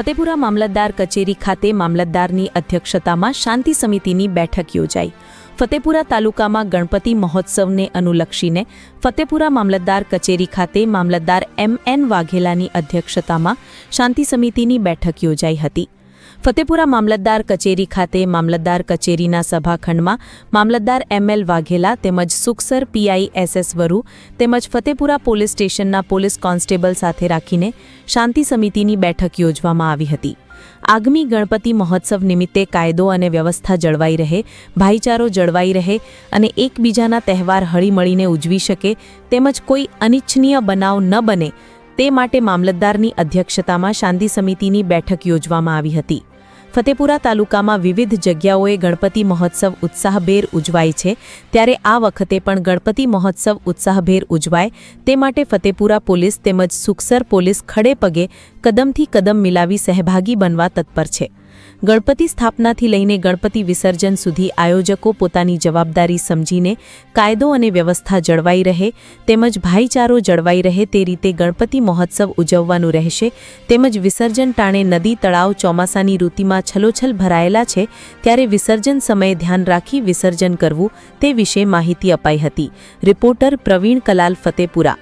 ફતેપુરા મામલતદાર કચેરી ખાતે મામલતદારની અધ્યક્ષતામાં શાંતિ સમિતિની બેઠક યોજાઈ. ફતેપુરા તાલુકામાં ગણપતિ મહોત્સવને અનુલક્ષીને ફતેપુરા મામલતદાર કચેરી ખાતે મામલતદાર એમ એન વાઘેલાની અધ્યક્ષતામાં શાંતિ સમિતિની બેઠક યોજાઈ હતી. ફતેપુરા મામલતદાર કચેરી ખાતે મામલતદાર કચેરીના સભાખંડમાં મામલતદાર એમ એલ વાઘેલા તેમજ સુખસર પીઆઈ એસએસ વરુ તેમજ ફતેપુરા પોલીસ સ્ટેશનના પોલીસ કોન્સ્ટેબલ સાથે રાખીને શાંતિ સમિતિની બેઠક યોજવામાં આવી હતી. આગામી ગણપતિ મહોત્સવ નિમિત્તે કાયદો અને વ્યવસ્થા જળવાઈ રહે, ભાઈચારો જળવાઈ રહે અને એકબીજાના તહેવાર હળીમળીને ઉજવી શકે તેમજ કોઈ અનિચ્છનીય બનાવ ન બને તે માટે મામલતદારની અધ્યક્ષતામાં શાંતિ સમિતિની બેઠક યોજવામાં આવી હતી. ફતેપુરા તાલુકામાં વિવિધ જગ્યાઓએ ગણપતિ મહોત્સવ ઉત્સાહભેર ઉજવાય છે. ત્યારે આ વખતે પણ ગણપતિ મહોત્સવ ઉત્સાહભેર ઉજવાય. તે માટે ફતેપુરા પોલીસ તેમજ સુખસર પોલીસ ખડે પગે કદમથી કદમ મિલાવી સહભાગી બનવા તત્પર છે. ગણપતિ સ્થાપનાથી લઈને ગણપતિ વિસર્જન સુધી આયોજકો પોતાની જવાબદારી સમજીને કાયદો અને વ્યવસ્થા જળવાઈ રહે તેમજ ભાઈચારો જળવાઈ રહે તે રીતે ગણપતિ મહોત્સવ ઉજવવાનું રહેશે તેમજ વિસર્જન ટાણે નદી, તળાવ, ચોમાસાની ઋતુમાં છલોછલ ભરાયેલા છે ત્યારે વિસર્જન સમયે ધ્યાન રાખી વિસર્જન કરવું તે વિશે માહિતી અપાઈ હતી. રિપોર્ટર પ્રવીણ કલાલ ફતેપુરા.